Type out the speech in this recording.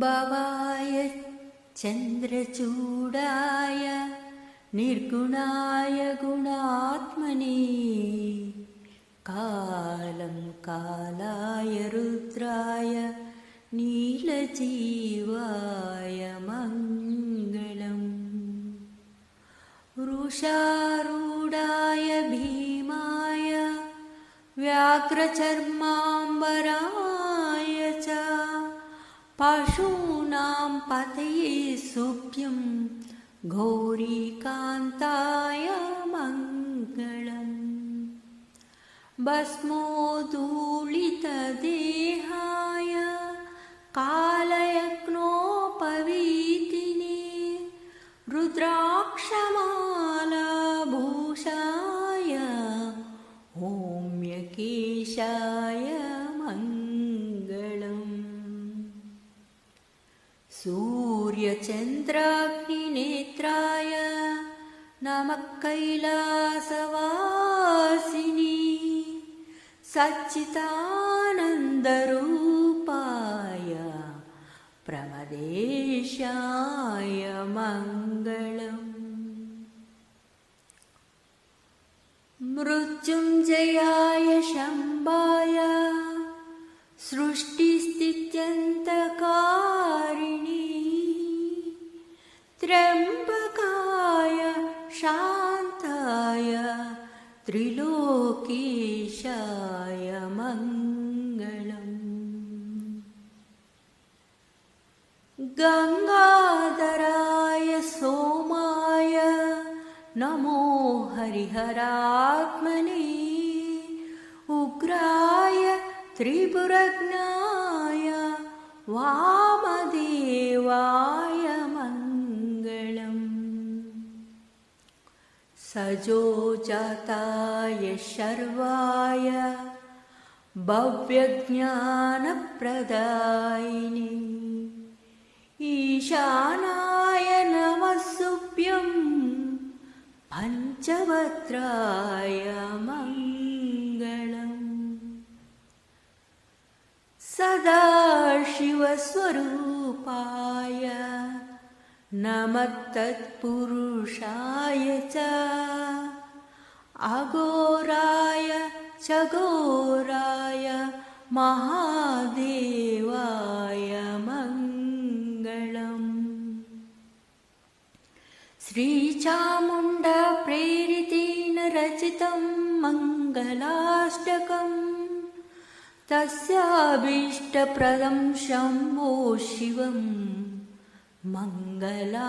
भवाय चन्द्रचूडाय निर्गुणाय गुणात्मने कालं कालाय रुद्राय नीलजीवाय मङ्गलम् वृषारूढाय भीमाय व्याघ्रचर्माम्बराय च पशूनां पतये सुभ्यं घोरीकान्ताय मङ्गलम्। भस्मोदूलितदेहाय कालयज्ञोपवीतिने रुद्राक्षमालाभूषाय होम्यकेशाय सूर्यचन्द्राग्निनेत्राय नमः कैलासवासिनी। सच्चिदानन्दरूपाय प्रमदेशाय मङ्गलम्। मृत्युञ्जयाय शम्बाय सृष्टिस्थित्यन्तकारिणी त्र्यम्बकाय शान्ताय त्रिलोकेशाय मङ्गलम्। गङ्गाधराय सोमाय नमो हरिहरात्मने। उग्राय त्रिपुरज्ञाय वामदेवाय सजोजाताय शर्वाय भव्यज्ञानप्रदायिनि। ईशानाय नमस्सुभ्यं पञ्चवक्त्राय मङ्गलम्। सदाशिवस्वरूपाय नमः तत्पुरुषाय च अघोराय चघोराय महादेवाय मङ्गलम्। श्रीचामुण्डप्रेरितेन रचितं मङ्गलाष्टकम्। तस्याभीष्टप्रदं शम्भो शिवं मङ्गला